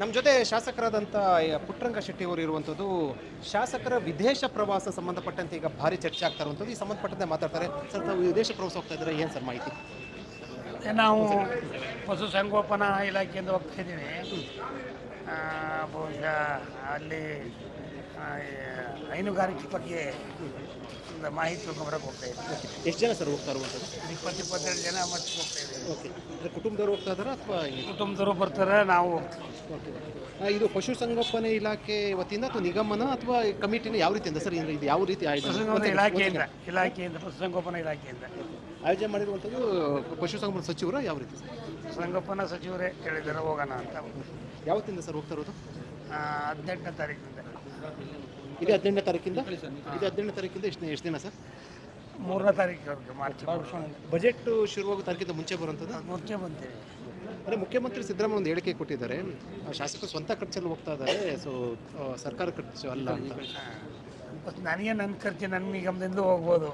ನಮ್ಮ ಜೊತೆ ಶಾಸಕರಾದಂಥ ಪುಟ್ಟರಂಗ ಶೆಟ್ಟಿ ಅವರು ಇರುವಂಥದ್ದು ಶಾಸಕರ ವಿದೇಶ ಪ್ರವಾಸ ಸಂಬಂಧಪಟ್ಟಂತೆ ಈಗ ಭಾರಿ ಚರ್ಚೆ ಆಗ್ತಾ ಇರುವಂಥದ್ದು ಈ ಸಂಬಂಧಪಟ್ಟಂತೆ ಮಾತಾಡ್ತಾರೆ. ಸರ್ ತಾವು ವಿದೇಶ ಪ್ರವಾಸ ಹೋಗ್ತಾ ಇದ್ದಾರೆ? ಏನು ಸರ್ ಮಾಹಿತಿ? ನಾವು ಪಶುಸಂಗೋಪನಾ ಇಲಾಖೆಯಿಂದ ಹೋಗ್ತಾ ಇದ್ದೀವಿ. ಬಹುಶಃ ಅಲ್ಲಿ ಹೈನುಗಾರಿಕೆ ಬಗ್ಗೆ ಮಾಹಿತಿ ತಿಳ್ಕೊಂಬರಕ್ಕೆ ಹೋಗ್ತಾ ಇದ್ದೀವಿ. ಎಷ್ಟು ಜನ ಸರ್ ಹೋಗ್ತಾ ಇರುವಂಥದ್ದು ಇಪ್ಪತ್ತು ಇಪ್ಪತ್ತೆರಡು ಜನ ಮತ್ತೆ ಹೋಗ್ತಾ ಇದ್ದೀವಿ. ಓಕೆ. ಕುಟುಂಬದವರು ಹೋಗ್ತಾ ಇದ್ದಾರಾ ಅಥವಾ ಕುಟುಂಬದವರು ಬರ್ತಾರೆ ನಾವು ಹೋಗ್ತೀವಿ. ಓಕೆ ಇದು ಪಶುಸಂಗೋಪನೆ ಇಲಾಖೆ ವತಿಯಿಂದ ಅಥವಾ ನಿಗಮನ ಅಥವಾ ಕಮಿಟಿನ ಯಾವ ರೀತಿಯಿಂದ ಸರ್ ಇದು ಯಾವ ರೀತಿ ಆಯೋಜನೆ ಪಶುಸಂಗೋಪನಾ ಇಲಾಖೆಯಿಂದ ಇಲಾಖೆಯಿಂದ ಪಶುಸಂಗೋಪನಾ ಇಲಾಖೆಯಿಂದ. ಆಯೋಜನೆ ಮಾಡಿರುವಂಥದ್ದು ಪಶುಸಂಗೋಪನೆ ಸಚಿವರ ಯಾವ ರೀತಿ ಸರ್? ಸಂಗೋಪನಾ ಸಚಿವರೇ ಹೇಳಿದ್ದಾರೆ ಹೋಗೋಣ ಅಂತ. ಯಾವತ್ತಿಂದ ಸರ್ ಹೋಗ್ತಾ ಇರೋದು? ಹದಿನೆಂಟನೇ ತಾರೀಕಿನಿಂದ ಇದು ಹದಿನೆಂಟನೇ ತಾರೀಕಿಂದ? ಇದು ಹದಿನೆಂಟನೇ ತಾರೀಕಿಂದ ಎಷ್ಟು ಎಷ್ಟು ದಿನ ಸರ್? ಮೂರನೇ ತಾರೀಕು ಮಾರ್ಚ್ ಬಜೆಟ್ ಶುರುವಾಗೋ ತಾರೀಕಿಂತ ಮುಂಚೆ ಬರುವಂಥದ್ದು ಮುಂಚೆ ಬಂತೀವಿ ಅಂದರೆ ಮುಖ್ಯಮಂತ್ರಿ ಸಿದ್ದರಾಮಯ್ಯ ಒಂದು ಹೇಳಿಕೆ ಕೊಟ್ಟಿದ್ದಾರೆ. ಶಾಸಕರು ಸ್ವಂತ ಖರ್ಚಲ್ಲಿ ಹೋಗ್ತಾ ಇದ್ದಾರೆ ಸೊ ಸರ್ಕಾರ ಖರ್ಚು ಅಲ್ಲ ಅಂತ. ನನಗೆ ನನ್ನ ಖರ್ಚು ನನ್ನ ನಿಗಮದಿಂದ ಹೋಗ್ಬೋದು.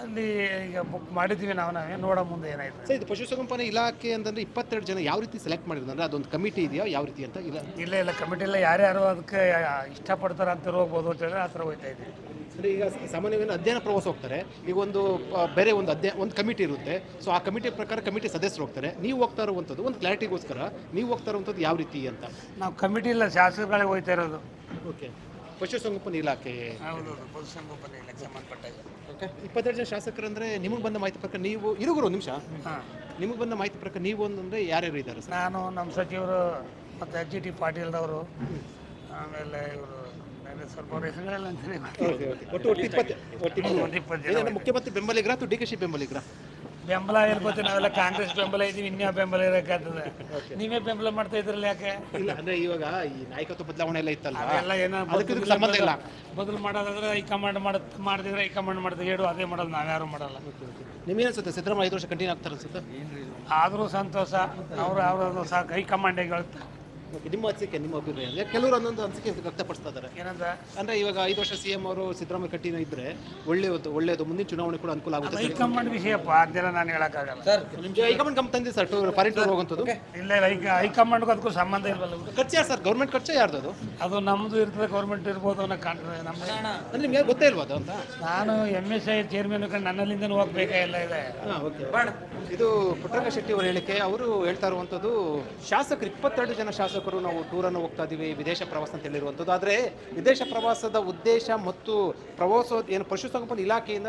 ಅಲ್ಲಿ ಈಗ ಬುಕ್ ಮಾಡಿದ್ದೀವಿ ನಾವು ನಾವೇ ನೋಡೋ ಮುಂದೆ ಏನಾಯ್ತು. ಸರ್ ಇದು ಪಶುಸಂಗೋಪನೆ ಇಲಾಖೆ ಅಂತಂದ್ರೆ ಇಪ್ಪತ್ತೆರಡು ಜನ ಯಾವ ರೀತಿ ಸೆಲೆಕ್ಟ್ ಮಾಡಿದ್ರು? ಅಂದರೆ ಅದೊಂದು ಕಮಿಟಿ ಇದೆಯೋ? ಯಾವ ರೀತಿ ಅಂತ? ಇಲ್ಲ. ಇಲ್ಲ ಇಲ್ಲ ಯಾರು ಯಾರ್ಯಾರು ಅದಕ್ಕೆ ಇಷ್ಟಪಡ್ತಾರೆ ಅಂತ ಹೋಗ್ಬೋದು ಅಂತ ಹೇಳಿದ್ರೆ ಆ ಥರ ಹೋಗ್ತಾ ಇದ್ದೀವಿ ಅಂದರೆ ಈಗ ಸಾಮಾನ್ಯವಾಗಿ ಅಧ್ಯಯನ ಪ್ರವಾಸ ಹೋಗ್ತಾರೆ. ಈಗ ಒಂದು ಬೇರೆ ಒಂದು ಅಧ್ಯಯ ಒಂದು ಕಮಿಟಿ ಇರುತ್ತೆ. ಸೊ ಆ ಕಮಿಟಿ ಪ್ರಕಾರ ಕಮಿಟಿ ಸದಸ್ಯರು ಹೋಗ್ತಾರೆ. ನೀವು ಹೋಗ್ತಾ ಇರುವಂಥದ್ದು ಒಂದು ಕ್ಲಾರಿಟಿಗೋಸ್ಕರ ನೀವು ಹೋಗ್ತಾ ಇರುವಂಥದ್ದು ಯಾವ ರೀತಿ ಅಂತ? ನಾವು ಕಮಿಟಿ ಇಲ್ಲ ಶಾಸಕಗಳಿಗೆ ಹೋಗ್ತಾ ಇರೋದು. ಓಕೆ ಪಶುಸಂಗೋಪನೆ ಇಲಾಖೆ. ಹೌದು ಪಶುಸಂಗೋಪನೆ ಇಲಾಖೆ ಸಂಬಂಧಪಟ್ಟಾಗ ಓಕೆ ಇಪ್ಪತ್ತೆರಡು ಜನ ಶಾಸಕರಂದ್ರೆ ನಿಮಗೆ ಬಂದ ಮಾಹಿತಿ ಪ್ರಕಾರ ನೀವು ಇರುಗುರು ನಿಮಿಷ. ನಿಮಗೆ ಬಂದ ಮಾಹಿತಿ ಪ್ರಕಾರ ನೀವು ಅಂದರೆ ಯಾರ್ಯಾರು ಇದ್ದಾರೆ ನಾನು ನಮ್ಮ ಸಚಿವರು ಮತ್ತು ಎಚ್ ಜಿ ಟಿ ಪಾಟೀಲ್ದವರು ಆಮೇಲೆ ಇವರು ಒಟ್ಟು ಒಟ್ಟು ಇಪ್ಪತ್ತು ಒಟ್ಟು ಇಪ್ಪತ್ತು. ಮುಖ್ಯಮಂತ್ರಿ ಬೆಂಬಲಿಗರ ಅಥವಾ ಡಿ ಕೆ ಶಿ ಬೆಂಬಲಿಗರ ಬೆಂಬಲ ಇರ್ಬೋದು ನಾವೆಲ್ಲ ಕಾಂಗ್ರೆಸ್ ಬೆಂಬಲ ಇದ್ದೀವಿ ಇನ್ಯಾವ ಬೆಂಬಲ ಇರೋಕ್ಕಾಗ್ತದೆ. ನೀವೇ ಬೆಂಬಲ ಮಾಡ್ತಾ ಇದ್ರಲ್ಲ ಯಾಕೆ? ಇಲ್ಲ ಅಂದ್ರೆ ಇವಾಗ ಈ ನಾಯಕತ್ವ ಬದಲಾವಣೆ ಎಲ್ಲ ಇತ್ತಲ್ಲ ಅದೆಲ್ಲ ಏನೋ ಅದಕ್ಕೆ ಸಂಬಂಧ ಇಲ್ಲ. ಬದಲು ಮಾಡೋದಾದ್ರೆ ಹೈಕಮಾಂಡ್ ಮಾಡ ಮಾಡಿದ್ರೆ ಹೈಕಮಾಂಡ್ ಮಾಡಿದ್ರೆ ಹೇಳು ಅದೇ ಮಾಡೋದು ನಾವ್ಯಾರು ಮಾಡಲ್ಲ. ನಿಮ್ಗೆ ಅನ್ಸುತ್ತೆ? ಸಿದ್ದರಾಮಯ್ಯ ಐದು ವರ್ಷ ಕಂಟಿನ್ಯೂ ಆಗ್ತಾರೆ ಅನ್ಸುತ್ತೆ? ಆದರೂ ಸಂತೋಷ ಅವರು ಅವರು ಸಾಕು ಹೈಕಮಾಂಡಿಗೆ ಹೇಳ್ತಾರೆ ಓಕೆ ನಿಮ್ಮ ಅನಿಸಿಕೆ ನಿಮ್ಮ ಅಭಿಪ್ರಾಯ ಅಂದ್ರೆ ಕೆಲವರು ಒಂದೊಂದು ಅನಿಸಿಕೆ ವ್ಯಕ್ತಪಡಿಸ್ತಾ ಇದ್ದಾರೆ. ಏನಂತ ಅಂದ್ರೆ ಇವಾಗ ಐದು ವರ್ಷ ಸಿ ಎಂ ಅವರು ಸಿದ್ದರಾಮಯ್ಯ ಕಟ್ಟಿನ ಇದ್ರೆ ಒಳ್ಳೆಯದು ಒಳ್ಳೆಯದು ಮುಂದಿನ ಚುನಾವಣೆ ಕೂಡ ಅನುಕೂಲ ಆಗುತ್ತೆ. ಸರ್ ಹೈಕಮಾಂಡ್ ವಿಷಯಪ್ಪ ಅದೆಲ್ಲ ನಾನು ಹೇಳಕ್ಕಾಗಲ್ಲ. ಸರ್ ನಿಮ್ಗೆ ಹೈಕಮಾಂಡ್ ಗಮನ ತಂದಿದೆ ಸರ್ ಟೂರ್ ಫಾರಿನ್ ಟೂರ್ ಹೋಗುವಂಥದ್ದು? ಇಲ್ಲ ಇಲ್ಲ ಹೈಕ ಹೈಕಮಾಂಡ್ಗೂ ಅದಕ್ಕೂ ಸಂಬಂಧ ಇಲ್ವಲ್ಲ ಖರ್ಚು ಯಾರು ಸರ್? ಗೌರ್ಮೆಂಟ್ ಖರ್ಚು ಯಾರ್ದು ಅದು? ಅದು ನಮ್ಮದು ಇರ್ತದೆ ಗೌರ್ಮೆಂಟ್ ಇರ್ಬೋದು ಅನ್ನೋ ಕಾಣ್ತದೆ ನಮ್ಮ ಅಂದ್ರೆ ನಿಮ್ಗೆ ಗೊತ್ತೇ ಇಲ್ವಾ ಅದು ಅಂತ? ನಾನು ಎಂ ಎಸ್ ಐ ಚೇರ್ಮನ್ ಕಂಡು ನನ್ನಲ್ಲಿಂದನೂ ಹೋಗ್ಬೇಕಾ ಎಲ್ಲ ಇದೆ. ಹಾಂ ಓಕೆ. ಇದು ಪುಟ್ಟರಂಗ ಶೆಟ್ಟಿ ಅವರ ಹೇಳಿಕೆ ಅವರು ಹೇಳ್ತಾ ಇರುವಂಥದ್ದು ಶಾಸಕರು ಇಪ್ಪತ್ತೆರಡು ಜನ ಶಾಸಕರು ನಾವು ಟೂರನ್ನು ಹೋಗ್ತಾ ಇದ್ದೀವಿ ವಿದೇಶ ಪ್ರವಾಸ ಅಂತ ಹೇಳಿರುವಂಥದ್ದು. ಆದರೆ ವಿದೇಶ ಪ್ರವಾಸದ ಉದ್ದೇಶ ಮತ್ತು ಪ್ರವಾಸೋದ್ ಏನು ಪಶುಸಂಗೋಪನೆ ಇಲಾಖೆಯಿಂದ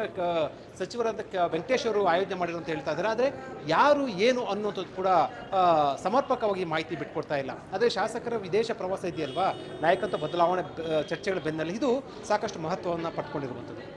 ಸಚಿವರಾದ ವೆಂಕಟೇಶ್ ಅವರು ಆಯೋಜನೆ ಮಾಡಿರು ಅಂತ ಹೇಳ್ತಾ ಇದ್ದಾರೆ. ಆದರೆ ಯಾರು ಏನು ಅನ್ನೋಂಥದ್ದು ಕೂಡ ಸಮರ್ಪಕವಾಗಿ ಮಾಹಿತಿ ಬಿಟ್ಕೊಡ್ತಾ ಇಲ್ಲ. ಆದರೆ ಶಾಸಕರ ವಿದೇಶ ಪ್ರವಾಸ ಇದೆಯಲ್ವಾ? ನಾಯಕತ್ವ ಬದಲಾವಣೆ ಚರ್ಚೆಗಳ ಬೆನ್ನಲ್ಲಿ ಇದು ಸಾಕಷ್ಟು ಮಹತ್ವವನ್ನು ಪಡ್ಕೊಂಡಿರುವಂಥದ್ದು.